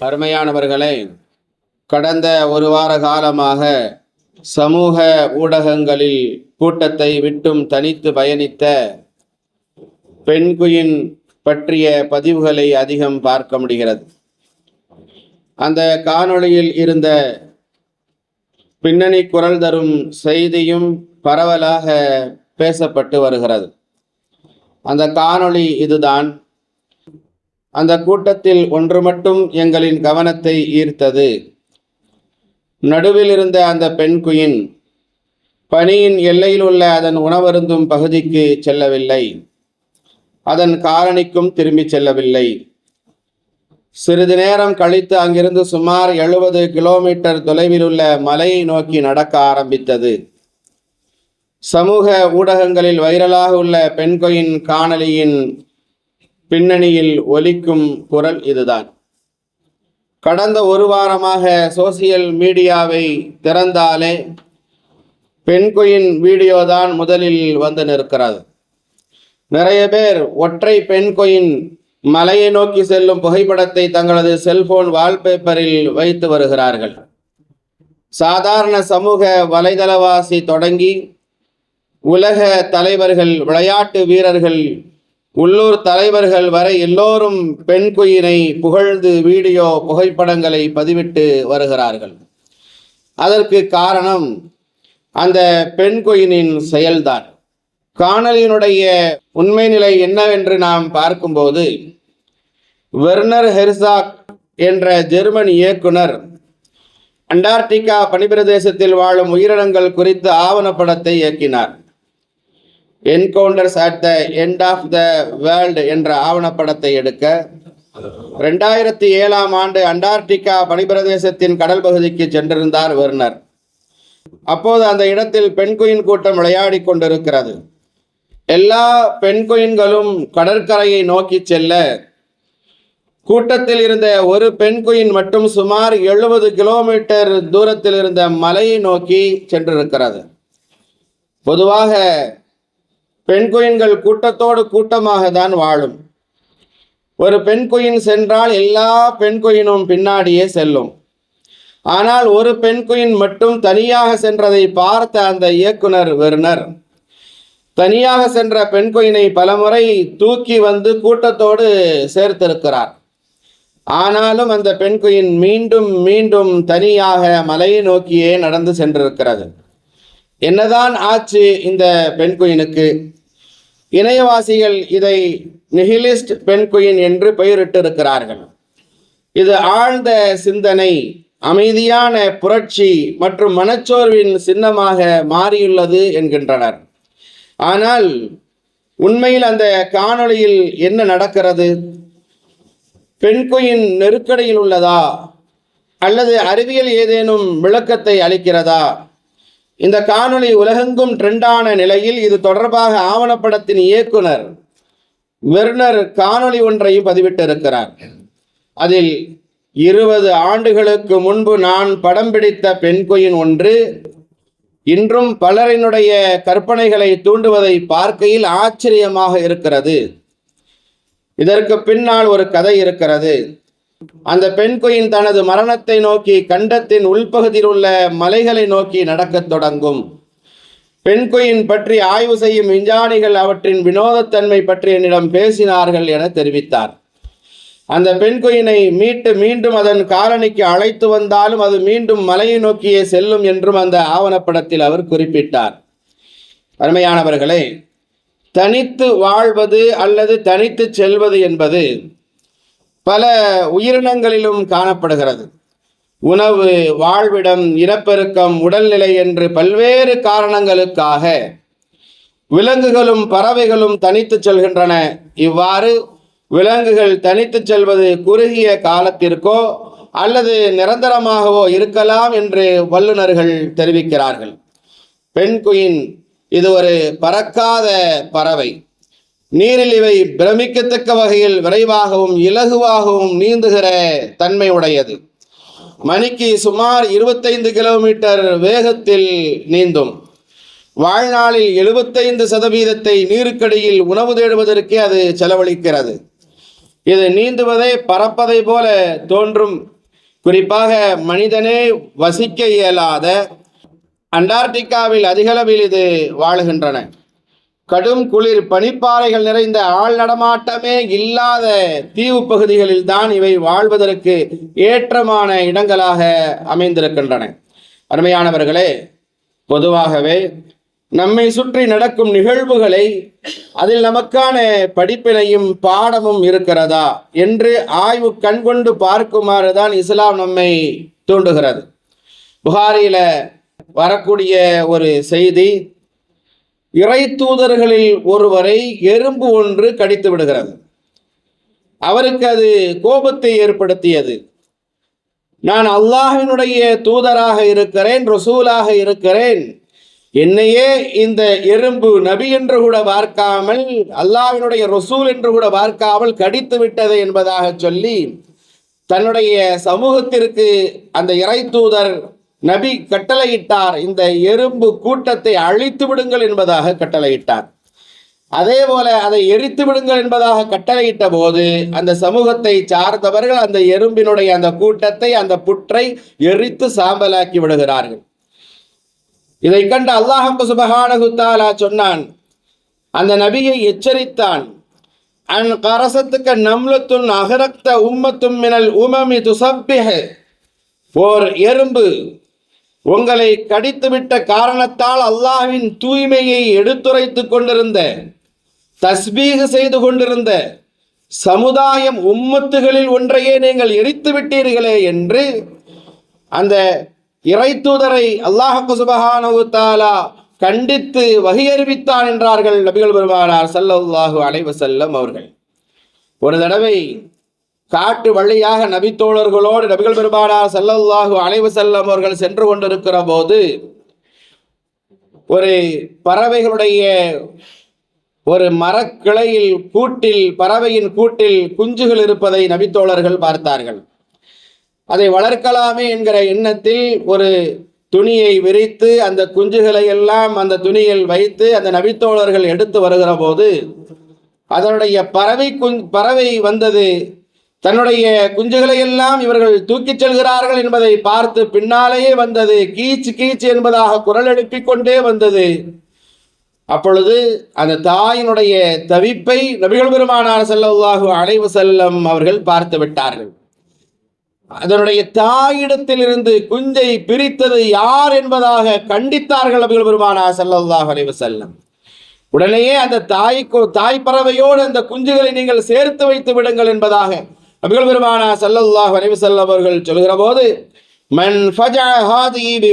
அருமையானவர்களே கடந்த ஒரு வார காலமாக சமூக ஊடகங்களில் கூட்டத்தை விட்டும் தனித்து பயணித்த பெண்குயின் பற்றிய பதிவுகளை அதிகம் பார்க்க முடிகிறது. அந்த காணொளியில் இருந்த பின்னணி குரல் தரும் செய்தியும் பரவலாக பேசப்பட்டு வருகிறது. அந்த காணொளி இதுதான். அந்த கூட்டத்தில் ஒன்று மட்டும் எங்களின் கவனத்தை ஈர்த்தது. நடுவில் இருந்த அந்த பெண் குயின் பனியின் எல்லையில் உள்ள அதன் உணவருந்தும் பகுதிக்கு செல்லவில்லை. அதன் காலனிக்கும் திரும்பி செல்லவில்லை. சிறிது நேரம் கழித்து அங்கிருந்து சுமார் எழுபது கிலோமீட்டர் தொலைவில் உள்ள மலையை நோக்கி நடக்க ஆரம்பித்தது. சமூக ஊடகங்களில் வைரலாக உள்ள பெண்கொயின் காணொலியின் பின்னணியில் ஒலிக்கும் குரல் இதுதான். கடந்த ஒரு வாரமாக சோசியல் மீடியாவை திறந்தாலே பெண்குயின் வீடியோ தான் முதலில் வந்து நிற்கிறது. நிறைய பேர் ஒற்றை பெண்குயின் மலையை நோக்கி செல்லும் புகைப்படத்தை தங்களது செல்போன் வால்பேப்பரில் வைத்து வருகிறார்கள். சாதாரண சமூக வலைதளவாசி தொடங்கி உலக தலைவர்கள் விளையாட்டு வீரர்கள் உள்ளூர் தலைவர்கள் வரை எல்லோரும் பெண் குயினை புகழ்ந்து வீடியோ புகைப்படங்களை பதிவிட்டு வருகிறார்கள். அதற்கு காரணம் அந்த பெண் குயினின் செயல்தான். காணலினுடைய உண்மை நிலை என்னவென்று நாம் பார்க்கும்போது வெர்னர் ஹெர்சாக் என்ற ஜெர்மன் இயக்குனர் அண்டார்டிகா பனிப்பிரதேசத்தில் வாழும் உயிரினங்கள் குறித்து ஆவணப்படத்தை இயக்கினார். Encounters at the end of the world என்ற ஆவணப்படத்தை எடுக்க ரெண்டாயிரத்தி ஏழாம் ஆண்டு அண்டார்டிகா பனிப்பிரதேசத்தின் கடல் பகுதிக்கு சென்றிருந்தார் வெர்னர். அப்போது அந்த இடத்தில் பெண்குயின் கூட்டம் விளையாடி கொண்டிருக்கிறது. எல்லா பெண்குயின்களும் கடற்கரையை நோக்கி செல்ல கூட்டத்தில் இருந்த ஒரு பெண்குயின் மட்டும் சுமார் எழுபது கிலோமீட்டர் தூரத்தில் இருந்த மலையை நோக்கி சென்றிருக்கிறது. பொதுவாக பெண் குயின்கள் கூட்டத்தோடு கூட்டமாக தான் வாழும். ஒரு பெண் குயின் சென்றால் எல்லா பெண் குயினும் பின்னாடியே செல்லும். ஆனால் ஒரு பெண் குயின் மட்டும் தனியாக சென்றதை பார்த்த அந்த இயக்குனர் வெர்னர் தனியாக சென்ற பெண் குயினை பலமுறை தூக்கி வந்து கூட்டத்தோடு சேர்த்திருக்கிறார். ஆனாலும் அந்த பெண் குயின் மீண்டும் மீண்டும் தனியாக மலையை நோக்கியே நடந்து சென்றிருக்கிறது. என்னதான் ஆச்சு இந்த பெண் குயினுக்கு இணையவாசிகள் இதை நெஹிலிஸ்ட் பெண்குயின் என்று பெயரிட்டிருக்கிறார்கள். இது ஆழ்ந்த சிந்தனை அமைதியான புரட்சி மற்றும் மனச்சோர்வின் சின்னமாக மாறியுள்ளது என்கின்றனர். ஆனால் உண்மையில் அந்த காணொளியில் என்ன நடக்கிறது? பெண்குயின் நெருக்கடியில் உள்ளதா? அல்லது அறிவியல் ஏதேனும் விளக்கத்தை அளிக்கிறதா? இந்த காணொளி உலகெங்கும் ட்ரெண்டான நிலையில் இது தொடர்பாக ஆவணப்படத்தின் இயக்குனர் வெர்னர் காணொளி ஒன்றையும் பதிவிட்டிருக்கிறார். அதில் இருபது ஆண்டுகளுக்கு முன்பு நான் படம் பிடித்த பெண்கொயின் ஒன்று இன்றும் பலரினுடைய கற்பனைகளை தூண்டுவதை பார்க்கையில் ஆச்சரியமாக இருக்கிறது. இதற்கு பின்னால் ஒரு கதை இருக்கிறது. அந்த பெண் குயின் தனது மரணத்தை நோக்கி கண்டத்தின் உள்பகுதியில் உள்ள மலைகளை நோக்கி நடக்கத் தொடங்கும். பெண் குயின் பற்றி ஆய்வு செய்யும் விஞ்ஞானிகள் அவற்றின் வினோதத்தன்மை பற்றி என்னிடம் பேசினார்கள் என தெரிவித்தார். அந்த பெண் குயினை மீட்டு மீண்டும் அதன் காலனிக்கு அழைத்து வந்தாலும் அது மீண்டும் மலையை நோக்கியே செல்லும் என்றும் அந்த ஆவணப்படத்தில் அவர் குறிப்பிட்டார். அருமையானவர்களே தனித்து வாழ்வது அல்லது தனித்து செல்வது என்பது பல உயிரினங்களிலும் காணப்படுகிறது. உணவு வாழ்விடம் இனப்பெருக்கம் உடல்நிலை என்று பல்வேறு காரணங்களுக்காக விலங்குகளும் பறவைகளும் தனித்து செல்கின்றன. இவ்வாறு விலங்குகள் தனித்து செல்வது குறுகிய காலத்திற்கோ அல்லது நிரந்தரமாகவோ இருக்கலாம் என்று வல்லுநர்கள் தெரிவிக்கிறார்கள். பெண் குயின் இது ஒரு பறக்காத பறவை. நீரில் இவை பிரமிக்கத்தக்க வகையில் விரைவாகவும் இலகுவாகவும் நீந்துகிற தன்மை உடையது மணிக்கு சுமார் இருபத்தைந்து கிலோமீட்டர் வேகத்தில் நீந்தும். வாழ்நாளில் எழுபத்தைந்து சதவீதத்தை நீருக்கடியில் உணவு தேடுவதற்கே அது செலவழிக்கிறது. இது நீந்துவதை பறப்பதை போல தோன்றும். குறிப்பாக மனிதனே வசிக்க இயலாத அண்டார்டிகாவில் அதிகளவில் இது வாழுகின்றன. கடும் குளிர் பனிப்பாறைகள் நிறைந்த ஆள் நடமாட்டமே இல்லாத தீவு பகுதிகளில் தான் இவை வாழ்வதற்கு ஏற்றமான இடங்களாக அமைந்திருக்கின்றன. அருமையானவர்களே பொதுவாகவே நம்மை சுற்றி நடக்கும் நிகழ்வுகளை அதில் நமக்கான படிப்பினையும் பாடமும் இருக்கிறதா என்று ஆய்வு கண்கொண்டு பார்க்குமாறு தான் இஸ்லாம் நம்மை தூண்டுகிறது. புகாரியில் வரக்கூடிய ஒரு செய்தி இறை தூதர்களில் ஒருவரை எறும்பு ஒன்று கடித்து விடுகிறது. அவருக்கு அது கோபத்தை ஏற்படுத்தியது. நான் அல்லாஹினுடைய தூதராக இருக்கிறேன் ரசூலாக இருக்கிறேன். என்னையே இந்த எறும்பு நபி என்று கூட பார்க்காமல் அல்லாஹினுடைய ரசூல் என்று கூட பார்க்காமல் கடித்து விட்டது என்பதாக சொல்லி தன்னுடைய சமூகத்திற்கு அந்த இறை தூதர் நபி கட்டளையிட்டார். இந்த எறும்பு கூட்டத்தை அழித்து விடுங்கள் என்பதாக கட்டளையிட்டார். அதே போல அதை எரித்து விடுங்கள் என்பதாக கட்டளையிட்ட போது அந்த சமூகத்தை சார்ந்தவர்கள் அந்த எறும்பினுடைய அந்த கூட்டத்தை அந்த புற்றை எரித்து சாம்பலாக்கி விடுகிறார்கள். இதை கண்டு அல்லாஹம்பு சுபகானகுத்தாலா சொன்னான். அந்த நபியை எச்சரித்தான். அன் கரசத்துக்கு நம்லத்துன் அகரக்த உம்மத்தும் மினல் உமமி துசப்பிஹ. ஓர் எறும்பு உங்களை கடித்துவிட்ட காரணத்தால் அல்லாஹ்வின் தூய்மையை எடுத்துரைத்துக் கொண்டிருந்த தஸ்பீக செய்து கொண்டிருந்த சமுதாயம் உம்மத்துகளில் ஒன்றையே நீங்கள் எரித்து விட்டீர்களே என்று அந்த இறை தூதரை அல்லாஹு சுபஹானஹு கண்டித்து வகை அறிவித்தான் என்றார்கள் நபிகள் பெருமானார் ஸல்லல்லாஹு அலைவசல்லம் அவர்கள். ஒரு தடவை காட்டு வழியாக நபித்தோழர்களோடு நபிகள் பெருமானார் ஸல்லல்லாஹு அலைஹி செல்லம் அவர்கள் சென்று கொண்டிருக்கிற போது ஒரு பறவைகளுடைய ஒரு மரக்கிளையில் கூட்டில் பறவையின் கூட்டில் குஞ்சுகள் இருப்பதை நபித்தோழர்கள் பார்த்தார்கள். அதை வளர்க்கலாமே என்கிற எண்ணத்தில் ஒரு துணியை விரித்து அந்த குஞ்சுகளை எல்லாம் அந்த துணியில் வைத்து அந்த நபித்தோழர்கள் எடுத்து வருகிற போது அதனுடைய பறவை குஞ் பறவை வந்தது தன்னுடைய குஞ்சுகளை எல்லாம் இவர்கள் தூக்கிச் செல்கிறார்கள் என்பதை பார்த்து பின்னாலேயே வந்தது. கீச்சு கீச்சு என்பதாக குரல் எழுப்பிக் கொண்டே வந்தது. அப்பொழுது அந்த தாயினுடைய தவிப்பை நபிகள் பெருமானார் ஸல்லல்லாஹு அலைவு செல்லம் அவர்கள் பார்த்து விட்டார்கள். அதனுடைய தாயிடத்தில் இருந்து குஞ்சை பிரித்தது யார் என்பதாக கண்டித்தார்கள் நபிகள் பெருமானார் ஸல்லல்லாஹு அலைவு செல்லம் உடனேயே அந்த தாய்க்கு தாய் பறவையோடு அந்த குஞ்சுகளை நீங்கள் சேர்த்து வைத்து விடுங்கள் என்பதாக நபிகள் பெருமானா சல்லல்லாஹ் வரைவு செல்லவர்கள் அவர்கள் சொல்கிற போது மன் ஃபஜஅ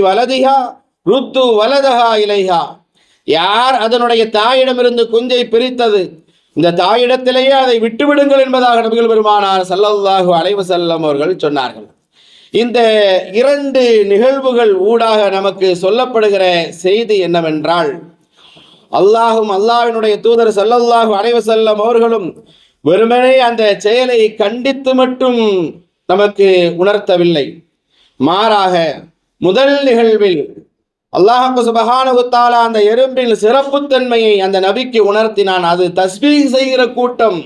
வலதிஹா ருத்து வலதஹா இலைஹா. யார் அதனுடைய தாயிடமிருந்து குஞ்சை பிரித்தது? இந்த தாயிடத்திலேயே அதை விட்டுவிடுங்கள் என்பதாக நபிகள் பெருமானார் சல்லல்லாஹு அலைவு செல்லம் அவர்கள் சொன்னார்கள். இந்த இரண்டு நிகழ்வுகள் ஊடாக நமக்கு சொல்லப்படுகிற செய்தி என்னவென்றால் அல்லாஹும் அல்லாஹினுடைய தூதர் சல்லல்லாஹு அலைவு செல்லம் அவர்களும் வெறுமனே அந்த செயலை கண்டித்து மட்டும் நமக்கு உணர்த்தவில்லை. மாறாக முதல் நிகழ்வில் அல்லாஹு சுபஹானஹு அந்த எறும்பின் சிறப்புத்தன்மையை அந்த நபிக்கு உணர்த்தினான். அது தஸ்பீஹ் செய்கிற கூட்டம்.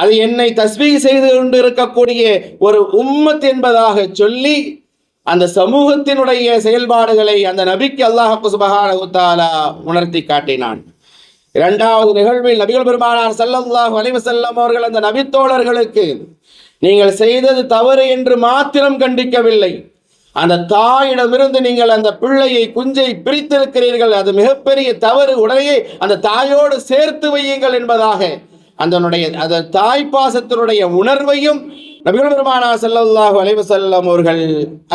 அது என்னை தஸ்பீஹ் செய்து கொண்டு இருக்கக்கூடிய ஒரு உம்மத் என்பதாக சொல்லி அந்த சமூகத்தினுடைய செயல்பாடுகளை அந்த நபிக்கு அல்லாஹு சுபஹானஹு உணர்த்தி காட்டினான். இரண்டாவது நிகழ்வில் நபிகள் பெருமானார் ஸல்லல்லாஹு அலைஹி அவர்கள் அந்த நபித்தோழர்களுக்கு நீங்கள் செய்தது தவறு என்று மாத்திரம் கண்டிக்கவில்லை. அந்த தாயிடமிருந்து நீங்கள் அந்த பிள்ளையை குஞ்சை பிரித்திருக்கிறீர்கள். அது மிகப்பெரிய தவறு. உடனே அந்த தாயோடு சேர்த்து வையுங்கள் என்பதாக அதனுடைய அந்த தாய் பாசத்தினுடைய உணர்வையும் நபிகள் பெருமானா ஸல்லல்லாஹு அலைஹி வஸல்லம் அவர்கள்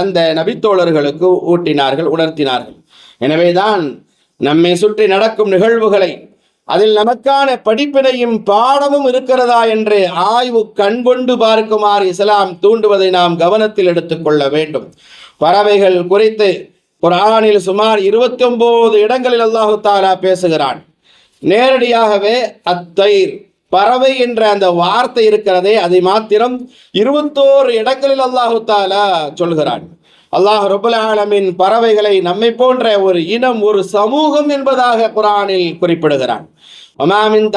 அந்த நபித்தோழர்களுக்கு ஊட்டினார்கள் உணர்த்தினார்கள். எனவேதான் நம்மை சுற்றி நடக்கும் நிகழ்வுகளை அதில் நமக்கான படிப்பினையும் பாடமும் இருக்கிறதா என்று ஆய்வு கண்கொண்டு பார்க்குமாறு இஸ்லாம் தூண்டுவதை நாம் கவனத்தில் எடுத்துக்கொள்ள வேண்டும். பறவைகள் குறித்து குரானில் சுமார் இருபத்தி ஒன்பது இடங்களில் அல்லாஹு தாலா பேசுகிறான். நேரடியாகவே அத்தயிர் பறவை என்ற அந்த வார்த்தை இருக்கிறதே அதை மாத்திரம் இருபத்தோரு இடங்களில் அல்லாஹு தாலா சொல்கிறான். அல்லாஹ் ரபுல் பறவைகளை நம்மை போன்ற ஒரு இனம் ஒரு சமூகம் என்பதாக குரானில் குறிப்பிடுகிறான். ஒமாமின்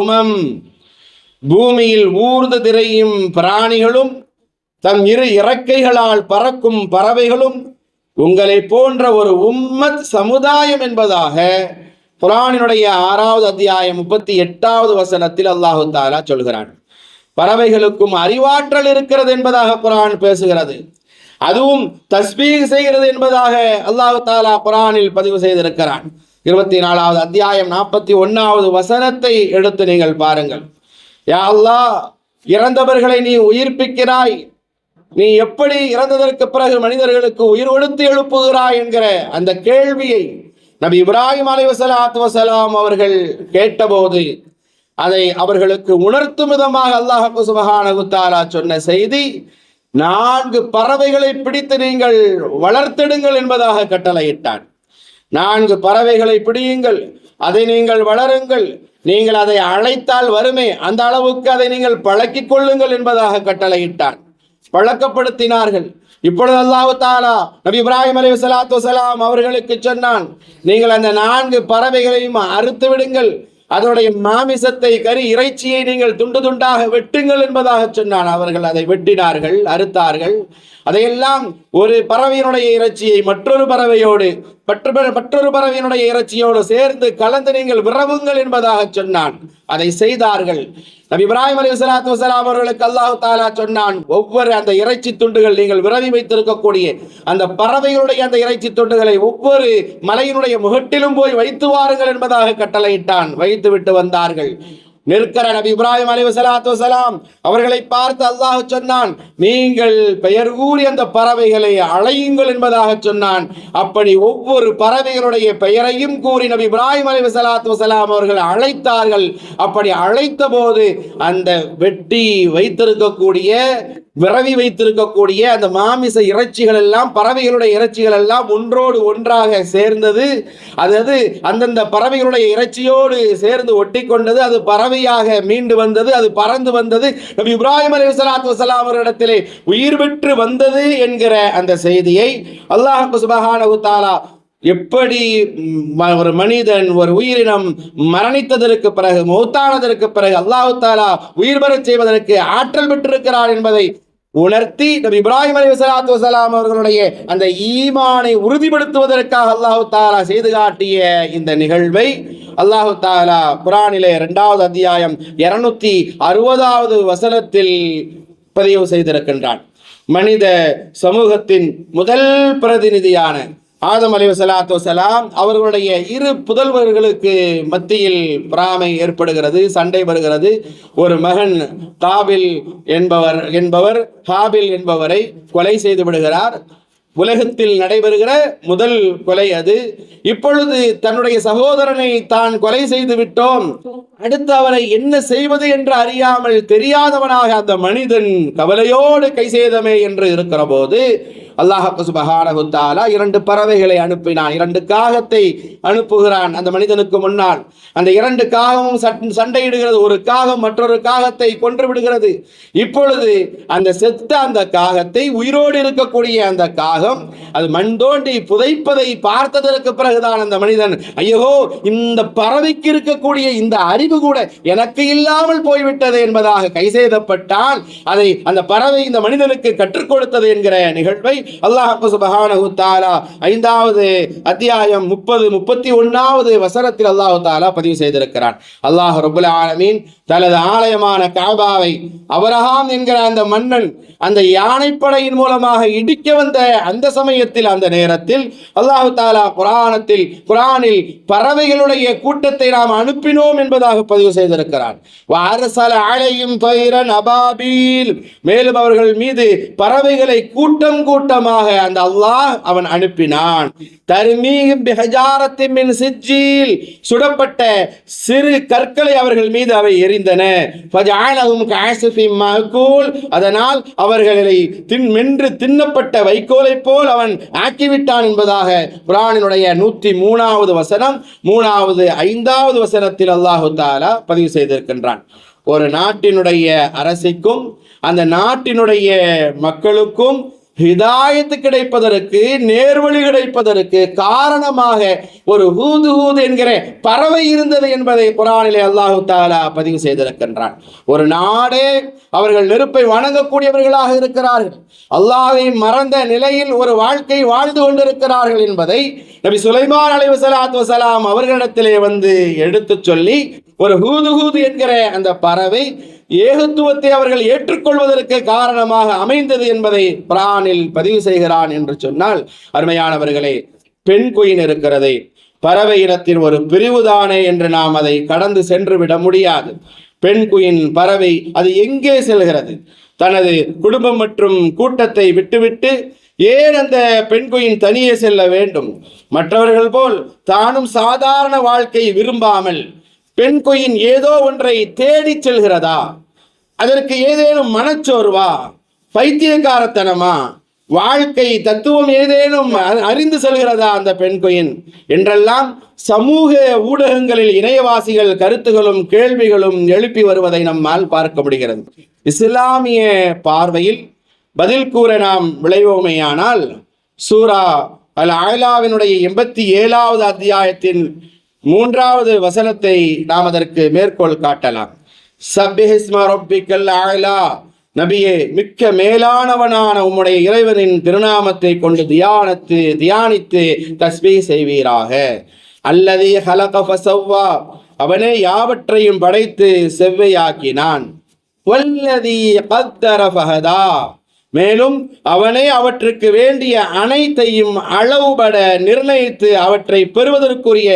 உமம். பூமியில் ஊர்ந்து திரையும் பிராணிகளும் தன் இரு இறக்கைகளால் பறக்கும் பறவைகளும் உங்களை போன்ற ஒரு உம்மத் சமுதாயம் என்பதாக குரானினுடைய ஆறாவது அத்தியாயம் முப்பத்தி எட்டாவது வசனத்தில் அல்லாஹு தாலா சொல்கிறான். பறவைகளுக்கும் அறிவாற்றல் இருக்கிறது என்பதாக குரான் பேசுகிறது. அதுவும் தஸ்பீக் செய்கிறது என்பதாக அல்லாஹு தாலா குரானில் பதிவு செய்திருக்கிறான். இருபத்தி நாலாவது அத்தியாயம் நாற்பத்தி ஒன்னாவது வசனத்தை எடுத்து நீங்கள் பாருங்கள். யா அல்லாஹ் இறந்தவர்களை நீ உயிர்ப்பிக்கிறாய். நீ எப்படி இறந்ததற்கு பிறகு மனிதர்களுக்கு உயிர் கொடுத்து எழுப்புகிறாய் என்கிற அந்த கேள்வியை நபி இப்ராஹிம் அலி வசலாம் அவர்கள் கேட்டபோது அதை அவர்களுக்கு உணர்த்தும் விதமாக அல்லாஹு சுபஹானகுத்தாலா சொன்ன செய்தி நான்கு பறவைகளை பிடித்து நீங்கள் வளர்த்தெடுங்கள் என்பதாக கட்டளையிட்டான். நான்கு பறவைகளை பிடியுங்கள் அதை நீங்கள் வளருங்கள் நீங்கள் அதை அழைத்தால் வருமே அந்த அளவுக்கு அதை நீங்கள் பழக்கிக் கொள்ளுங்கள் என்பதாக கட்டளையிட்டான். பழக்கப்படுத்தினார்கள். இப்பொழுது அல்லாஹு தாலா நபி இப்ராஹிம் அலி சலாத்து வசலாம் அவர்களுக்கு சொன்னான் நீங்கள் அந்த நான்கு பறவைகளையும் அறுத்து விடுங்கள் அதனுடைய மாமிசத்தை கறி இறைச்சியை நீங்கள் துண்டு துண்டாக வெட்டுங்கள் என்பதாக சொன்னான். அவர்கள் அதை வெட்டினார்கள் அறுத்தார்கள். அதையெல்லாம் ஒரு பறவையினுடைய இறைச்சியை மற்றொரு பறவையோடு மற்றொரு பறவையினுடைய இறைச்சியோடு சேர்ந்து கலந்து நீங்கள் விரவுங்கள் என்பதாக சொன்னான். அதை செய்தார்கள். நபி இப்ராஹிம் அலி சலாத்து வசலாம் அவர்களுக்கு அல்லாஹு தாலா சொன்னான் ஒவ்வொரு அந்த இறைச்சி துண்டுகள் நீங்கள் விரவி வைத்திருக்கக்கூடிய அந்த பறவைகளுடைய அந்த இறைச்சி துண்டுகளை ஒவ்வொரு மலையினுடைய முகட்டிலும் போய் வைத்து வாருங்கள் என்பதாக கட்டளையிட்டான். வைத்து விட்டு வந்தார்கள். நிற்கிற நபி இப்ராஹிம் அலி வசலாத்து வசலாம் அவர்களை பார்த்து அல்லாஹ் சொன்னான் நீங்கள் பெயர் கூறி அந்த பறவைகளை அழையுங்கள் என்பதாக சொன்னான். அப்படி ஒவ்வொரு பறவைகளுடைய பெயரையும் கூறி நபி இப்ராஹிம் அலி வசலாத்து வசலாம் அவர்கள் அழைத்தார்கள். அப்படி அழைத்த போது அந்த வெட்டி வைத்திருக்கக்கூடிய விரவி வைத்திருக்கக்கூடிய அந்த மாமிச இறைச்சிகள் எல்லாம் பறவைகளுடைய இறைச்சிகள் எல்லாம் ஒன்றோடு ஒன்றாக சேர்ந்தது. அதாவது அந்தந்த பறவைகளுடைய இறைச்சியோடு சேர்ந்து ஒட்டி கொண்டது அது பறவை பறவையாக மீண்டு வந்தது அது பறந்து வந்தது. நபி இப்ராஹிம் அலி சலாத்து வசலாம் அவரிடத்திலே உயிர் பெற்று வந்தது என்கிற அந்த செய்தியை அல்லாஹ் சுபஹான தாலா எப்படி ஒரு மனிதன் ஒரு உயிரினம் மரணித்ததற்கு பிறகு மௌத்தானதற்கு பிறகு அல்லாஹு தாலா உயிர் பெறச் செய்வதற்கு ஆற்றல் பெற்றிருக்கிறார் என்பதை உணர்த்தி நபி இப்ராஹிம் அலி வசலாத்து வசலாம் அவர்களுடைய அந்த ஈமானை உறுதிப்படுத்துவதற்காக அல்லாஹு தாலா செய்து காட்டிய இந்த நிகழ்வை அல்லாஹு தாலா குரானிலே இரண்டாவது அத்தியாயம் இருநூத்தி அறுபதாவது வசனத்தில் பதிவு செய்திருக்கின்றான். மனித சமூகத்தின் முதல் பிரதிநிதியான ஆதம் அலி வசலாத்து வசலாம் அவர்களுடைய இரு புதல்வர்களுக்கு மத்தியில் பிராமை ஏற்படுகிறது சண்டை வருகிறது. ஒரு மகன் காபில் என்பவர் என்பவர் ஹாபில் என்பவரை கொலை செய்து விடுகிறார். உலகத்தில் நடைபெறுகிற முதல் கொலை அது. இப்பொழுது தன்னுடைய சகோதரனை தான் கொலை செய்து விட்டோம். அடுத்து அவரை என்ன செய்வது என்று அறியாமல் தெரியாதவனாக அந்த மனிதன் கவலையோடு கை செய்தமே என்று இருக்கிற போது அல்லாஹ் சுபஹானஹு இரண்டு பறவைகளை அனுப்பினான். இரண்டு காகத்தை அனுப்புகிறான். அந்த மனிதனுக்கு முன்னால் அந்த இரண்டு காகமும் சண்டையிடுகிறது. ஒரு காகம் மற்றொரு காகத்தை கொன்று விடுகிறது. இப்பொழுது அந்த செத்த அந்த காகத்தை உயிரோடு இருக்கக்கூடிய அந்த காகம் அது மண் தோண்டி புதைப்பதை பார்த்ததற்கு பிறகுதான் அந்த மனிதன் ஐயோ இந்த பறவைக்கு இருக்கக்கூடிய இந்த அறிவு கூட எனக்கு இல்லாமல் போய்விட்டது என்பதாக கை செய்தப்பட்டால் அதை அந்த பறவை இந்த மனிதனுக்கு கற்றுக் கொடுத்தது என்கிற நிகழ்வை அல்லாஹு சுபஹானஹு தாலா ஐந்தாவது அத்தியாயம் முப்பது முப்பத்தி ஒன்னாவது வசனத்தில் அல்லாஹு தாலா பதிவு செய்திருக்கிறான். அல்லாஹ் ரபுல் ஆலமீன் தனது ஆலயமான காபாவை அவரஹாம் என்கிற அந்த மன்னன் அந்த யானைப்படையின் மூலமாக இடிக்க வந்த அந்த சமயத்தில் அந்த நேரத்தில் அல்லாஹு தாலா குரானத்தில் குரானில் பறவைகளுடைய கூட்டத்தை நாம் அனுப்பினோம் என்பதாக பதிவு செய்திருக்கிறான். வாரசல மேலும் அவர்கள் மீது பறவைகளை கூட்டம் கூட்டம் கூட்டமாக அந்த அல்லாஹ் அவன் அனுப்பினான். தர்மீகம் பிஹஜாரத்தின் மின் சிஜ்ஜீல் சுடப்பட்ட சிறு கற்களை அவர்கள் மீது அவை எரிந்தன. அதனால் அவர்களை தின் மென்று தின்னப்பட்ட வைக்கோலை போல் அவன் ஆக்கிவிட்டான் என்பதாக குர்ஆனினுடைய நூற்றி மூணாவது வசனம் மூணாவது ஐந்தாவது வசனத்தில் அல்லாஹு தாலா பதிவு செய்திருக்கின்றான். ஒரு நாட்டினுடைய அரசிக்கும் அந்த நாட்டினுடைய மக்களுக்கும் ஹிதாயத்து கிடைப்பதற்கு நேர்வழி கிடைப்பதற்கு காரணமாக ஒரு ஹூது ஹூது என்கிற பறவை இருந்தது என்பதை குரானிலே அல்லாஹு தாலா பதிவு செய்திருக்கின்றான். ஒரு நாடே அவர்கள் நெருப்பை வணங்கக்கூடியவர்களாக இருக்கிறார்கள். அல்லாவை மறந்த நிலையில் ஒரு வாழ்க்கை வாழ்ந்து கொண்டிருக்கிறார்கள் என்பதை நபி சுலைமான் அலைவு சலாத்து வசலாம் அவர்களிடத்திலே வந்து எடுத்துச் சொல்லி ஒரு ஹூது ஹூது என்கிற அந்த பறவை ஏகத்துவத்தை அவர்கள் ஏற்றுக்கொள்வதற்கு காரணமாக அமைந்தது என்பதை பிரானில் பதிவு செய்கிறான் என்று சொன்னால் அருமையானவர்களே பெண் குயின் இருக்கிறதை பறவை இனத்தின் ஒரு பிரிவுதானே என்று நாம் அதை கடந்து சென்று விட முடியாது. பெண் குயின் பறவை அது எங்கே செல்கிறது? தனது குடும்பம் மற்றும் கூட்டத்தை விட்டுவிட்டு ஏன் அந்த பெண் குயின் தனியே செல்ல வேண்டும்? மற்றவர்கள் போல் தானும் சாதாரண வாழ்க்கை விரும்பாமல் பெண் கொயின் ஏதோ ஒன்றை தேடிச் செல்கிறதா? அதற்கு ஏதேனும் மனச்சோர்வா? பைத்தியக்காரத்தனமா? வாழ்க்கை தத்துவம் ஏதேனும் அறிந்து செல்கிறதா அந்த பெண் கொயின்? என்றெல்லாம் சமூக ஊடகங்களில் இணையவாசிகள் கருத்துகளும் கேள்விகளும் எழுப்பி வருவதை நம்மால் பார்க்க முடிகிறது. இஸ்லாமிய பார்வையில் பதில் கூற நாம் விளைவோமேயானால் சூரா அல் ஆயிலாவினுடைய எண்பத்தி ஏழாவது அத்தியாயத்தின் மூன்றாவது வசனத்தை நாம் அதற்கு மேற்கோள் காட்டலாம். சப்பிஹிஸ்ம ரப்பிக்கல் ஆயலா நபியே மிக்க மேலானவனான உம்முடைய இறைவனின் திருநாமத்தை கொண்டு தியானத்து தியானித்து தஸ்பீ செய்வீராக. அல்லது ஹலக ஃபசவ்வா. அவனே யாவற்றையும் படைத்து செவ்வையாக்கினான். வல்லதி கத்தர ஃபஹதா. மேலும் அவனே அவற்றுக்கு வேண்டிய அனைத்தையும் அளவுபட நிர்ணயித்து அவற்றை பெறுவதற்குரிய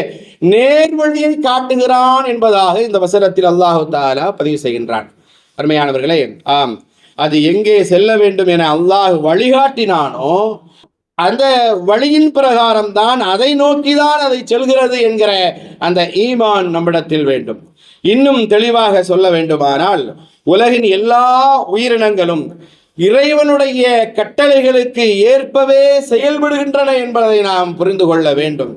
நேர்வழியை காட்டுகிறான் என்பதாக இந்த வசனத்தில் அல்லாஹு தாலா பதிவு செய்கின்றான். அருமையானவர்களே ஆம் அது எங்கே செல்ல வேண்டும் என அல்லாஹ் வழிகாட்டினானோ அந்த வழியின் பிரகாரம் தான் அதை நோக்கிதான் அதை செல்கிறது என்கிற அந்த ஈமான் நம்மிடத்தில் வேண்டும். இன்னும் தெளிவாக சொல்ல வேண்டுமானால் உலகின் எல்லா உயிரினங்களும் இறைவனுடைய கட்டளைகளுக்கு ஏற்பவே செயல்படுகின்றன என்பதை நாம் புரிந்து கொள்ள வேண்டும்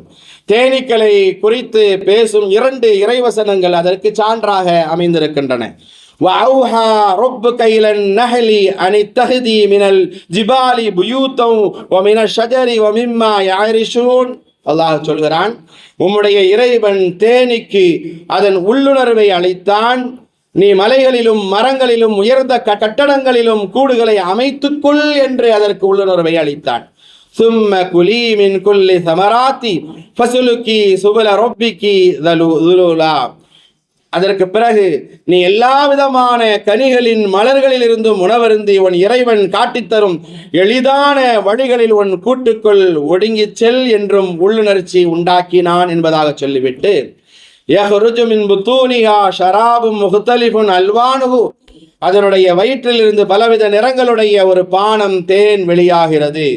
தேனீக்களை குறித்து பேசும் இரண்டு இறைவசனங்கள் அதற்கு சான்றாக அமைந்திருக்கின்றன وأوحى ربك إلى النحل أن اتخذي من الجبال بيوتا ومن الشجر ومما يعرشون அல்லாஹ் சொல்கிறான் உம்முடைய இறைவன் தேனிக்கு அதன் உள்ளுணர்வை அளித்தான் நீ மலைகளிலும் மரங்களிலும் உயர்ந்த கட்டடங்களிலும் கூடுகளை அமைத்துக்கொள் என்று அதற்கு உள்ளுணர்வை அளித்தான் சும்ம குலி மின் குல்லி சமராத்தி ஃபசுலுக்கி சுபல ரொப்பிக்கி துலுலா. அதற்கு பிறகு நீ எல்லா விதமான கனிகளின் மலர்களில் இருந்தும் உணவருந்தி உன் இறைவன் காட்டித்தரும் எளிதான வழிகளில் உன் கூட்டுக்குள் ஒடுங்கிச் செல் என்றும் உள்ளுணர்ச்சி உண்டாக்கினான் என்பதாக சொல்லிவிட்டு யஹ்ருஜு மின் புத்தூனியா ஷராபும் முஹ்தலிஃபுன் அல்வானுகு அதனுடைய வயிற்றிலிருந்து பலவித நிறங்களுடைய ஒரு பானம் தேன் வெளியாகிறது.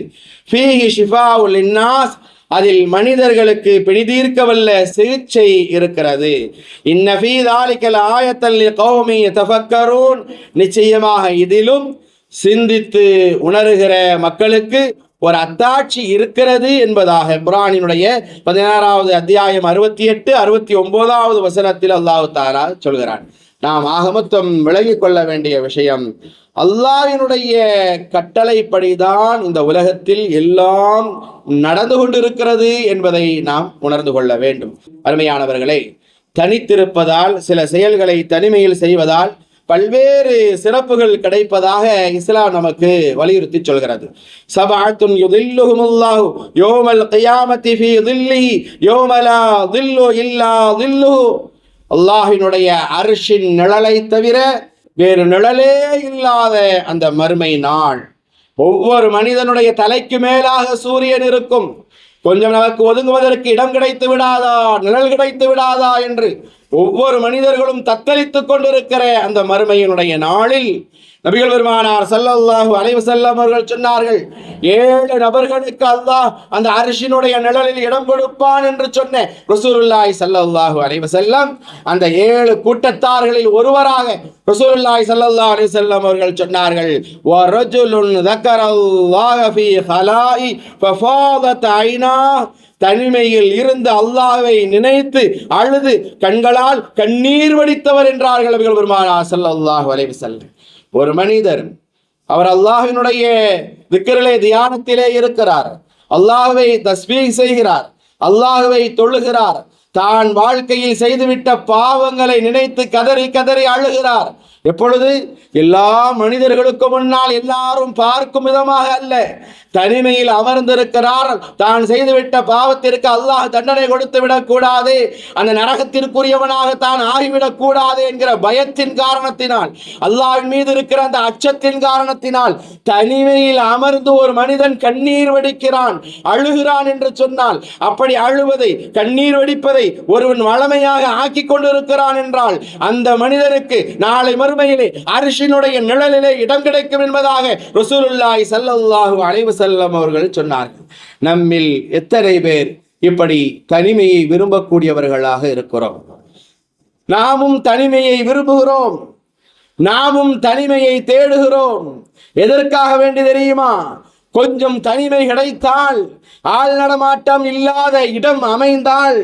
ஃபீஹி ஷிஃபாவுல் இன்னாஸ் அதில் மனிதர்களுக்கு பிடிதீர்க்கவல்ல சிகிச்சை இருக்கிறது. இன்னஃபீ தாலிக்கல் ஆயத்தல்லி கௌமி தஃபக்கரூன் நிச்சயமாக இதிலும் சிந்தித்து உணருகிற மக்களுக்கு ஒரு அத்தாட்சி இருக்கிறது என்பதாக குரானினுடைய பதினாறாவது அத்தியாயம் அறுபத்தி எட்டு அறுபத்தி ஒன்பதாவது வசனத்தில் அல்லாஹு தாலா சொல்கிறான். நாம் ஆகமத்தம் விளங்கிக் கொள்ள வேண்டிய விஷயம் அல்லாவினுடைய கட்டளைப்படிதான் இந்த உலகத்தில் எல்லாம் நடந்து கொண்டிருக்கிறது என்பதை நாம் உணர்ந்து கொள்ள வேண்டும். அருமையானவர்களே தனித்திருப்பதால் சில செயல்களை தனிமையில் செய்வதால் பல்வேறு சிறப்புகள் கிடைப்பதாக இஸ்லாம் நமக்கு வலியுறுத்தி சொல்கிறது. சபாத்துன் யுதில்லுஹுமுல்லாஹு யோமல் கயாமத்தி ஃபி தில்லிஹி யோமலா தில்லு இல்லா தில்லு அல்லாஹினுடைய அரிசின் நிழலை தவிர வேறு நிழலே இல்லாத அந்த மறுமை நாள். ஒவ்வொரு மனிதனுடைய தலைக்கு மேலாக சூரியன் இருக்கும். கொஞ்சம் நமக்கு ஒதுங்குவதற்கு இடம் கிடைத்து விடாதா நிழல் கிடைத்து விடாதா என்று ஒவ்வொரு மனிதர்களும் தத்தளித்துக் கொண்டிருக்கிற அந்த மறுமையினுடைய நாளில் நபிகள் பெருமானார் சல்லல்லாஹு அலைவு செல்லம் அவர்கள் சொன்னார்கள் ஏழு நபர்களுக்கு அல்லாஹ் அந்த அரிசினுடைய நிழலில் இடம் கொடுப்பான் என்று சொன்ன ரசூருல்லாய் சல்லல்லாஹு அலைவு செல்லம் அந்த ஏழு கூட்டத்தார்களில் ஒருவராக ரசூருல்லாய் சல்லல்லா அலைவு செல்லம் அவர்கள் சொன்னார்கள் ஒரஜுலுன் தக்கரல்லாஹி ஃபி ஹலாயி ஃபஃபாதத் ஐனா தனிமையில் இருந்து அல்லாவை நினைத்து அழுது கண்களால் கண்ணீர் வடித்தவர் என்றார்கள் நபிகள் பெருமானார் அல்லாஹ் அலைஹி செல்ல ஒரு மனிதர் அவர் அல்லாஹினுடைய திக்கரிலே தியானத்திலே இருக்கிறார். அல்லாஹுவை தஸ்மீ செய்கிறார் அல்லாஹுவை தொழுகிறார். தான் வாழ்க்கையில் செய்துவிட்ட பாவங்களை நினைத்து கதறி கதறி அழுகிறார். எப்பொழுது எல்லா மனிதர்களுக்கு முன்னால் எல்லாரும் பார்க்கும் விதமாக அல்ல. தனிமையில் அமர்ந்திருக்கிறார் தான் செய்துவிட்ட பாவத்திற்கு அல்லாஹ் தண்டனை கொடுத்து விடக்கூடாது. அந்த நரகத்திற்குரியவனாக தான் ஆகிவிடக் கூடாது என்கிற பயத்தின் காரணத்தினால் அல்லாஹின் மீது இருக்கிற அந்த அச்சத்தின் காரணத்தினால் தனிமையில் அமர்ந்து ஒரு மனிதன் கண்ணீர் வடிக்கிறான் அழுகிறான் என்று சொன்னால் அப்படி அழுவதை கண்ணீர் வடிப்பதை ஒருவன் வளமையாக ஆக்கி கொண்டிருக்கிறான் என்றால் அந்த மனிதனுக்கு நாளை மறு மறுமையிலே அரிசினுடைய நிழலிலே இடம் கிடைக்கும் என்பதாக ரசூலுல்லாஹி ஸல்லல்லாஹு அலைவு செல்லம் அவர்கள் சொன்னார்கள். நம்மில் எத்தனை பேர் இப்படி தனிமையை விரும்பக்கூடியவர்களாக இருக்கிறோம்? நாமும் தனிமையை விரும்புகிறோம். நாமும் தனிமையை தேடுகிறோம். எதற்காக வேண்டி தெரியுமா? கொஞ்சம் தனிமை கிடைத்தால் ஆள் நடமாட்டம் இல்லாத இடம் அமைந்தால்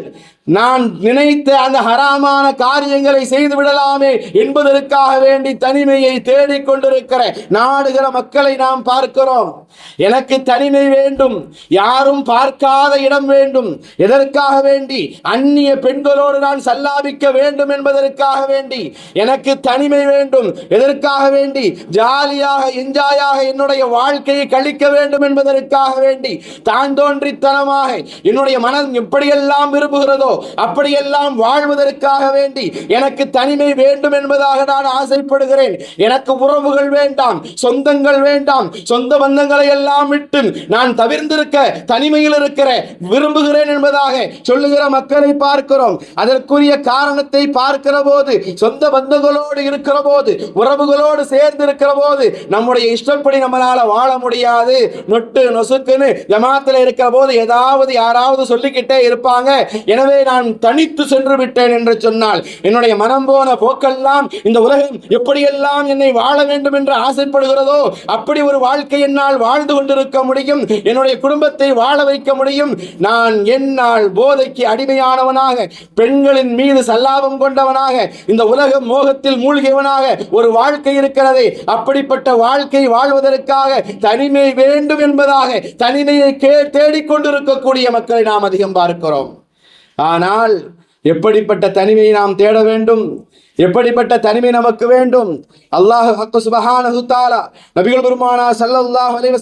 நான் நினைத்த அந்த ஹராமான காரியங்களை செய்து விடலாமே என்பதற்காக வேண்டி தனிமையை தேடிக்கொண்டிருக்கிற நாடுகிற மக்களை நாம் பார்க்கிறோம். எனக்கு தனிமை வேண்டும் யாரும் பார்க்காத இடம் வேண்டும். எதற்காக வேண்டி? அந்நிய பெண்களோடு நான் சல்லாபிக்க வேண்டும் என்பதற்காக வேண்டி. எனக்கு தனிமை வேண்டும். எதற்காக வேண்டி? ஜாலியாக என்ஜாயாக என்னுடைய வாழ்க்கையை கழிக்க வேண்டும் என்பதற்காக வேண்டி. தான் தோன்றித்தனமாக என்னுடைய மனம் எப்படியெல்லாம் விரும்புகிறதோ அப்படியெல்லாம் வாழ்வதற்காக வேண்டி எனக்கு தனிமை வேண்டும் என்பதாக நான் ஆசைப்படுகிறேன். எனக்கு உறவுகள் வேண்டாம் சொந்தங்கள் வேண்டாம் சொந்த பந்தங்களை எல்லாம் விட்டு நான் தவிர்ந்திருக்க தனிமையில் இருக்கிற விரும்புகிறேன் என்பதாக சொல்லுகிற மக்களை பார்க்கிறோம். அதற்குரிய காரணத்தை பார்க்கிற போது சொந்த பந்தங்களோடு இருக்கிற போது உறவுகளோடு சேர்ந்து இருக்கிற போது நம்முடைய இஷ்டப்படி நம்மளால வாழ முடியாது. நொட்டு நொசுக்குன்னு ஜமாத்துல இருக்கிற போது ஏதாவது யாராவது சொல்லிக்கிட்டே இருப்பாங்க. எனவே நான் தனித்து சென்று விட்டேன் என்று சொன்னால் என்னுடைய மனம் போன போக்கெல்லாம் இந்த உலகம் எப்படியெல்லாம் என்னை வாழ வேண்டும் என்று ஆசைப்படுகிறதோ அப்படி ஒரு வாழ்க்கை என்னால் வாழ்ந்து கொண்டிருக்க முடியும். என்னுடைய குடும்பத்தை வாழ வைக்க முடியும். நான் என்னால் போதைக்கு அடிமையானவனாக பெண்களின் மீது சல்லாபம் கொண்டவனாக இந்த உலக மோகத்தில் மூழ்கியவனாக ஒரு வாழ்க்கை இருக்கிறதே. அப்படிப்பட்ட வாழ்க்கை வாழ்வதற்காக தனிமை வேண்டும் என்பதாக தனிமையை கே தேடிக்கொண்டிருக்கக்கூடிய மக்களை நாம் அதிகம் பார்க்கிறோம். ஆனால் எப்படிப்பட்ட தனிமையை நாம் தேட வேண்டும்? எப்படிப்பட்ட தனிமை நமக்கு வேண்டும்? அல்லாஹு ஹக்கு சுபஹானஹு நபிகள் பெருமானா ஸல்லல்லாஹு அலைஹி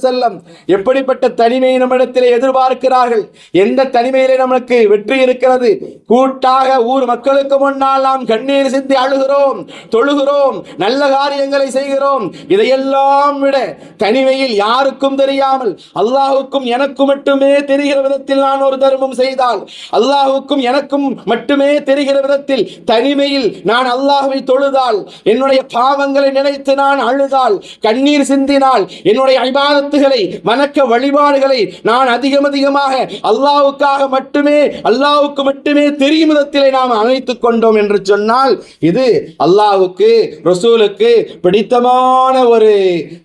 எப்படிப்பட்ட தனிமையை நம்மிடத்திலே எதிர்பார்க்கிறார்கள்? எந்த தனிமையிலே நமக்கு வெற்றி இருக்கிறது? கூட்டாக ஊர் மக்களுக்கு முன்னால் நாம் கண்ணீர் சிந்தி அழுகிறோம் தொழுகிறோம் நல்ல காரியங்களை செய்கிறோம். இதையெல்லாம் விட தனிமையில் யாருக்கும் தெரியாமல் அல்லாஹுக்கும் எனக்கும் மட்டுமே தெரிகிற விதத்தில் நான் ஒரு தர்மம் செய்தால் அல்லாஹுக்கும் எனக்கும் மட்டுமே தெரிகிற விதத்தில் தனிமையில் நான் அல்லாஹுவை தொழுதால் என்னுடைய பாவங்களை நினைத்து நான் அழுதால் கண்ணீர் சிந்தினால் என்னுடைய ஐபாதத்துகளை வணக்க வழிபாடுகளை நான் அதிகம் அதிகமாக அல்லாவுக்காக மட்டுமே அல்லாவுக்கு மட்டுமே தெரியும் விதத்திலே நாம் அமைத்துக் கொண்டோம் என்று சொன்னால் இது அல்லாவுக்கு ரசூலுக்கு பிடித்தமான ஒரு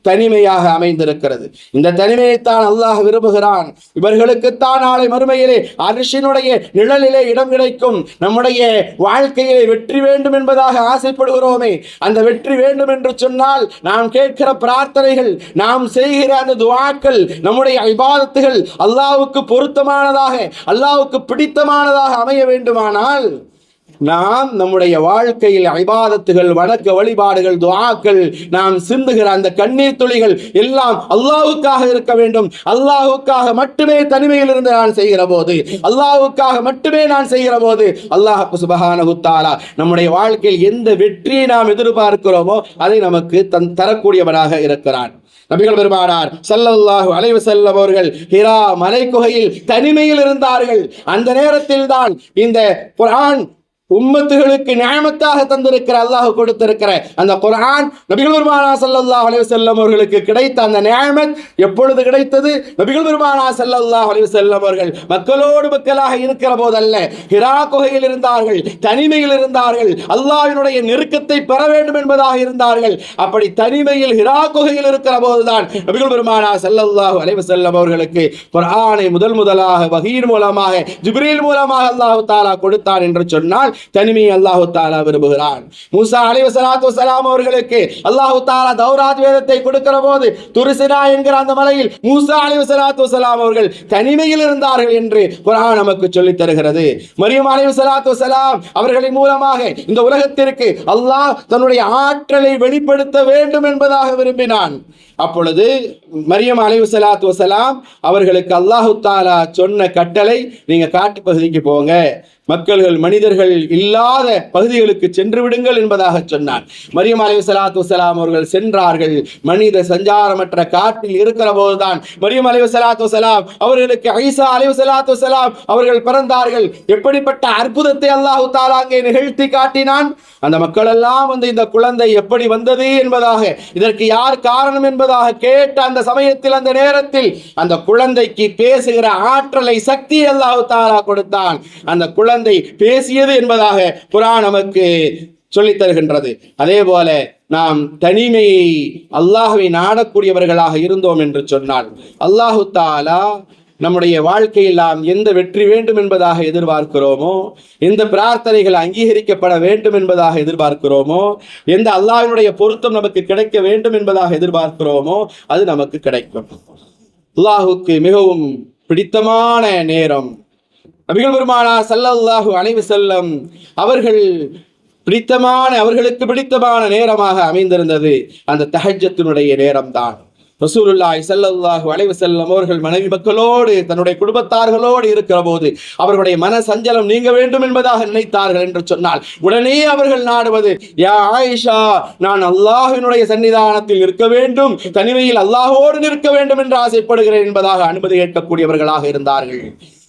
தனிமையாக அமைந்திருக்கிறது. இந்த தனிமையைத்தான் அல்லாஹ் விரும்புகிறான். இவர்களுக்குத்தான் நாளை மறுமையிலே அரிசினுடைய நிழலிலே இடம் கிடைக்கும். நம்முடைய வாழ்க்கையை வெற்றி வேண்டும் என்பதாக ஆசைப்படுகிறோமே. அந்த வெற்றி வேண்டும் என்று சொன்னால் நாம் கேட்கிற பிரார்த்தனைகள் நாம் செய்கிற அந்த துவாக்கள் நம்முடைய ஐபாதத்துகள் அல்லாவுக்கு பொருத்தமானதாக அல்லாவுக்கு பிடித்தமானதாக அமைய வேண்டுமானால் நாம் நம்முடைய வாழ்க்கையில் ஐபாதத்துகள் வணக்க வழிபாடுகள் துவாக்கள் நாம் சிந்துகிற அந்த கண்ணீர் துளிகள் எல்லாம் அல்லாவுக்காக இருக்க வேண்டும். அல்லாஹுக்காக மட்டுமே தனிமையில் இருந்து நான் செய்கிற போது அல்லாஹுக்காக மட்டுமே நான் செய்கிற போது அல்லாஹ் சுபகான குத்தாரா நம்முடைய வாழ்க்கையில் எந்த வெற்றியை நாம் எதிர்பார்க்கிறோமோ அதை நமக்கு தன் தரக்கூடியவனாக இருக்கிறான். நபிகள் பெருமானார் ஸல்லல்லாஹு அலைவு செல்லம் அவர்கள் ஹிரா மலைக்குகையில் தனிமையில் இருந்தார்கள். அந்த நேரத்தில் தான் இந்த புரான் உம்மத்துகளுக்கு நியாமத்தாக தந்திருக்கிற அல்லாஹ் கொடுத்திருக்கிற அந்த குரான் நபிகள் பெருமானா சல்லாஹ் அலைஹி செல்லம் அவர்களுக்கு கிடைத்த அந்த நியாமத் எப்பொழுது கிடைத்தது? நபிகள் பெருமானா சல்லாஹ் அலைஹி செல்லம் அவர்கள் மக்களோடு மக்களாக இருக்கிற போதல்ல. ஹிரா குகையில் இருந்தார்கள் தனிமையில் இருந்தார்கள் அல்லாஹினுடைய நெருக்கத்தை பெற வேண்டும் என்பதாக இருந்தார்கள். அப்படி தனிமையில் ஹிரா குகையில் இருக்கிற போதுதான் நபிகள் பெருமானா சல்லாஹ் அலைஹி செல்லம் அவர்களுக்கு குரானை முதல் முதலாக வகீர் மூலமாக ஜிப்ரீல் மூலமாக அல்லாஹ் தாலா கொடுத்தான் என்று சொன்னால் தனிமையை அல்லாஹு தாலா விரும்புகிறான். மூசா அலைவ சலாத்து வஸலாம் அவர்களுக்கு அல்லாஹு தாலா தௌராத் வேதத்தை கொடுக்கிற போது துருசினா என்கிற அந்த மலையில் மூசா அலைவ சலாத்து சலாம் அவர்கள் தனிமையில் இருந்தார்கள் என்று குரான் நமக்கு சொல்லித் தருகிறது. மரியம் அலைவ சலாத்து வஸலாம் அவர்களின் மூலமாக இந்த உலகத்திற்கு அல்லாஹ் தன்னுடைய ஆற்றலை வெளிப்படுத்த வேண்டும் என்பதாக விரும்பினான். அப்பொழுது மரியம் அலைவு சலாத்து வசலாம் அவர்களுக்கு அல்லாஹு தாலா சொன்ன கட்டளை நீங்க காட்டு பகுதிக்கு போங்க. மக்கள்கள் மனிதர்கள் இல்லாத பகுதிகளுக்கு சென்று விடுங்கள் என்பதாக சொன்னான். மரியம் அலைவு சலாத்து வசலாம் அவர்கள் சென்றார்கள். மனித சஞ்சாரமற்ற காட்டில் இருக்கிற போதுதான் மரியம் அலைவு சலாத்து வசலாம் அவர்களுக்கு ஐசா அலைவு சலாத்து வசலாம் அவர்கள் பிறந்தார்கள். எப்படிப்பட்ட அற்புதத்தை அல்லாஹு தாலா அங்கே நிகழ்த்தி காட்டினான்? அந்த மக்கள் எல்லாம் வந்து இந்த குழந்தை எப்படி வந்தது என்பதாக இதற்கு யார் காரணம் என்பதாக கேட்ட அந்த சமயத்தில் அந்த நேரத்தில் அந்த குழந்தைக்கு பேசுகிற ஆற்றலை சக்தி அல்லாஹு தாலா கொடுத்தான். அந்த குழந்தை பேசியது என்பதாக குரான் நமக்கு சொல்லித் தருகின்றது. அதே போல நாம் தனிமையை அல்லாஹுவை நாடக்கூடியவர்களாக இருந்தோம் என்று சொன்னால் அல்லாஹு தாலா நம்முடைய வாழ்க்கையில் நாம் எந்த வெற்றி வேண்டும் என்பதாக எதிர்பார்க்கிறோமோ எந்த பிரார்த்தனைகள் அங்கீகரிக்கப்பட வேண்டும் என்பதாக எதிர்பார்க்கிறோமோ எந்த அல்லாவினுடைய பொருத்தம் நமக்கு கிடைக்க வேண்டும் என்பதாக எதிர்பார்க்கிறோமோ அது நமக்கு கிடைக்கும். அல்லாஹுக்கு மிகவும் பிடித்தமான நேரம். நபிகள் பெருமானா ஸல்லல்லாஹு அலைஹி செல்லம் அவர்கள் பிடித்தமான அவர்களுக்கு பிடித்தமான நேரமாக அமைந்திருந்தது அந்த தகஜத்தினுடைய நேரம்தான். ரசூலுல்லாய் ஸல்லல்லாஹு அலைஹி வஸல்லம் அவர்கள் மனைவி மக்களோடு தன்னுடைய குடும்பத்தார்களோடு இருக்கிற போது அவர்களுடைய மன சஞ்சலம் நீங்க வேண்டும் என்பதாக நினைத்தார்கள் என்று சொன்னால் உடனே அவர்கள் நாடுவது யா ஆயிஷா நான் அல்லாஹினுடைய சன்னிதானத்தில் இருக்க வேண்டும் தனிமையில் அல்லாஹோடு நிற்க வேண்டும் என்று ஆசைப்படுகிறேன் என்பதாக அனுமதி கேட்கக்கூடியவர்களாக இருந்தார்கள்.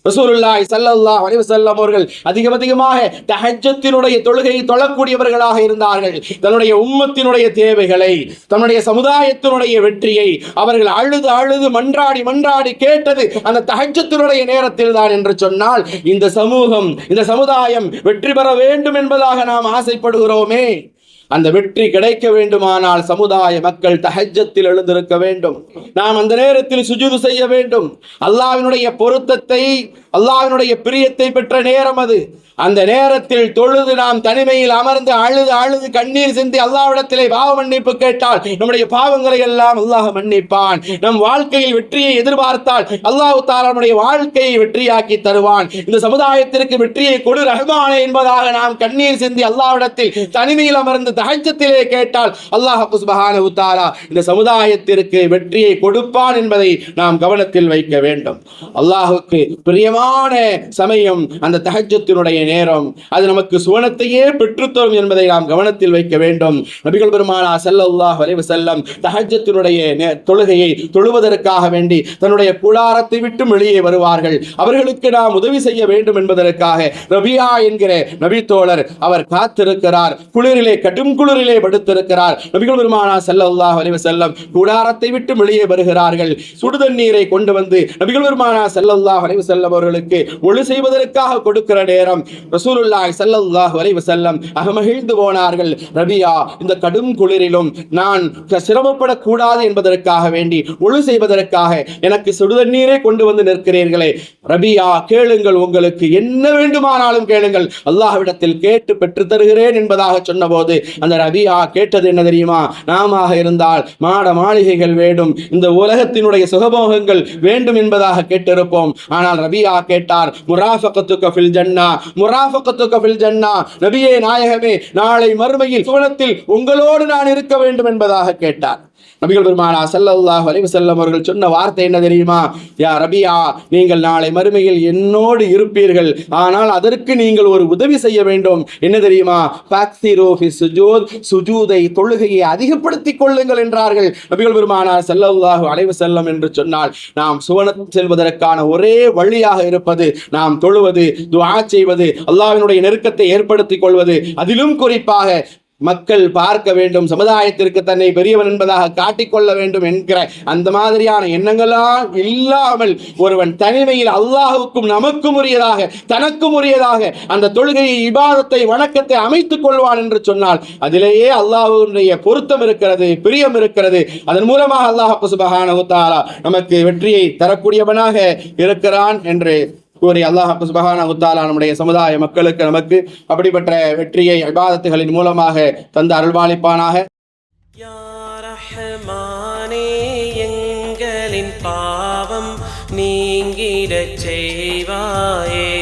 ரசூலுல்லாஹி சல்லல்லா அலைஹி அவர்கள் அதிகம் அதிகமாக தஹஜ்ஜத்தினுடைய தொழுகையை தொழக்கூடியவர்களாக இருந்தார்கள். தன்னுடைய உம்மத்தினுடைய தேவைகளை தன்னுடைய சமுதாயத்தினுடைய வெற்றியை அவர்கள் அழுது அழுது மன்றாடி மன்றாடி கேட்டது அந்த தஹஜ்ஜத்தினுடைய நேரத்தில் தான் என்று சொன்னால் இந்த சமூகம் இந்த சமுதாயம் வெற்றி பெற வேண்டும் என்பதாக நாம் ஆசைப்படுகிறோமே. அந்த வெற்றி கிடைக்க வேண்டுமானால் சமுதாய மக்கள் தஹஜத்தில் எழுந்திருக்க வேண்டும். நாம் அந்த நேரத்தில் சுஜூது செய்ய வேண்டும். அல்லாவினுடைய பொருத்தத்தை அல்லாவினுடைய பிரியத்தை பெற்ற நேரம் அது. அந்த நேரத்தில் தொழுது நாம் தனிமையில் அமர்ந்து அழுது அழுது கண்ணீர் சிந்தி அல்லாவிடத்திலே பாவ மன்னிப்பு கேட்டால் நம்முடைய பாவங்களை எல்லாம் அல்லாஹ் மன்னிப்பான். நம் வாழ்க்கையில் வெற்றியை எதிர்பார்த்தால் அல்லாஹு நம்முடைய வாழ்க்கையை வெற்றியாக்கி தருவான். இந்த சமுதாயத்திற்கு வெற்றியை கொடு ரஹ்மானே என்பதாக நாம் கண்ணீர் சிந்தி அல்லாவிடத்தில் தனிமையில் அமர்ந்து தஹஜத்திலே கேட்டால் அல்லாஹ் சுப்ஹானஹு தஆலா இந்த சமுதாயத்திற்கு வெற்றியை கொடுப்பான் என்பதை நாம் கவனத்தில் வைக்க வேண்டும். அல்லாஹுக்கு பிரியமான சமயம் அந்த தஹஜத்தினுடைய நேரம். அது நமக்கு சுவனத்தையே பெற்றுத்தரும் என்பதை நாம் கவனத்தில் வைக்க வேண்டும். நபிகள் பெருமானா செல்லல்லாஹ் வரைவு செல்லம் தஹஜத்தினுடைய தொழுகையை தொழுவதற்காக வேண்டி தன்னுடைய கூடாரத்தை விட்டு வெளியே வருவார்கள். அவர்களுக்கு நாம் உதவி செய்ய வேண்டும் என்பதற்காக ரபியா என்கிற நபி தோழர் அவர் காத்திருக்கிறார். குளிரிலே கட்டு குளிரிலே படுத்திருக்கிறார். நபிகள் பெருமானா செல்லல்லாஹ் அலைவ செல்லம் கூடாரத்தை விட்டு வெளியே வருகிறார்கள். சுடுதண்ணீரை கொண்டு வந்து நபிகள் பெருமானா செல்லல்லாஹ் அலைவ செல்லம் அவர்களுக்கு ஒளி செய்வதற்காக கொடுக்கிற நேரம். ரசூலுல்லாஹ் செல்லல்லாஹ் அலைவ செல்லம் அகமகிழ்ந்து போனார்கள். ரபியா இந்த கடும் குளிரிலும் நான் சிரமப்படக்கூடாது என்பதற்காக வேண்டி ஒளி செய்வதற்காக எனக்கு சுடுதண்ணீரை கொண்டு வந்து நிற்கிறீர்களே. ரபியா கேளுங்கள் உங்களுக்கு என்ன வேண்டுமானாலும் கேளுங்கள். அல்லாஹ்விடத்தில் கேட்டு பெற்று தருகிறேன் என்பதாக சொன்னபோது அந்த ரபியா கேட்டது என்ன தெரியுமா? நாம இருந்தால் மாட மாளிகைகள் வேண்டும். இந்த உலகத்தினுடைய சுகபோகங்கள் வேண்டும் என்பதாக கேட்டிருப்போம். ஆனால் ரபியா கேட்டார் முராஃபகத்துக்க ஃபில் ஜன்னா முராஃபகத்துக்க ஃபில் ஜன்னா நபியே நாயகமே நாளை மறுமையில் சுவனத்தில் உங்களோடு நான் இருக்க வேண்டும் என்பதாக கேட்டார். நபிகள் பெருமானா ஸல்லல்லாஹு அலைஹி அவர்கள் சொன்ன வார்த்தை என்ன தெரியுமா? யா ரபியா நீங்கள் நாளை மறுமையில் என்னோடு இருப்பீர்கள். ஆனால் அதற்கு நீங்கள் ஒரு உதவி செய்ய வேண்டும். என்ன தெரியுமா? ஃபக்ஸிரு சுஜூத் சுஜூதை தொழுகையை அதிகப்படுத்திக் கொள்ளுங்கள் என்றார்கள். நபிகள் பெருமானா செல்லல்லாஹ் அலைவு செல்லும் என்று சொன்னால் நாம் சுவனம் செல்வதற்கான ஒரே வழியாக இருப்பது நாம் தொழுவது துவா செய்வது அல்லாவினுடைய நெருக்கத்தை ஏற்படுத்திக் கொள்வது அதிலும் குறிப்பாக மக்கள் பார்க்க வேண்டும். சமுதாயத்திற்கு தன்னை பெரியவன் என்பதாக காட்டிக்கொள்ள வேண்டும் என்கிற அந்த மாதிரியான எண்ணங்களால் இல்லாமல் ஒருவன் தனிமையில் அல்லாஹுக்கும் நமக்கும் உரியதாக தனக்கும் உரியதாக அந்த தொழுகையை இபாதத்தை வணக்கத்தை அமைத்துக் கொள்வான் என்று சொன்னால் அதிலேயே அல்லாஹுடைய பொருத்தம் இருக்கிறது பிரியம் இருக்கிறது. அதன் மூலமாக அல்லாஹ் சுபகான உத்தாரா நமக்கு வெற்றியை தரக்கூடியவனாக இருக்கிறான் என்று கூறி அல்லாஹ் சுபஹான உத்தாலா நம்முடைய சமுதாய மக்களுக்கு நமக்கு அப்படிப்பட்ட வெற்றியை விவாதத்துகளின் மூலமாக தந்து அருள்வாளிப்பானாக. எங்களின் பாவம் நீங்கிடச் செய்வாயே.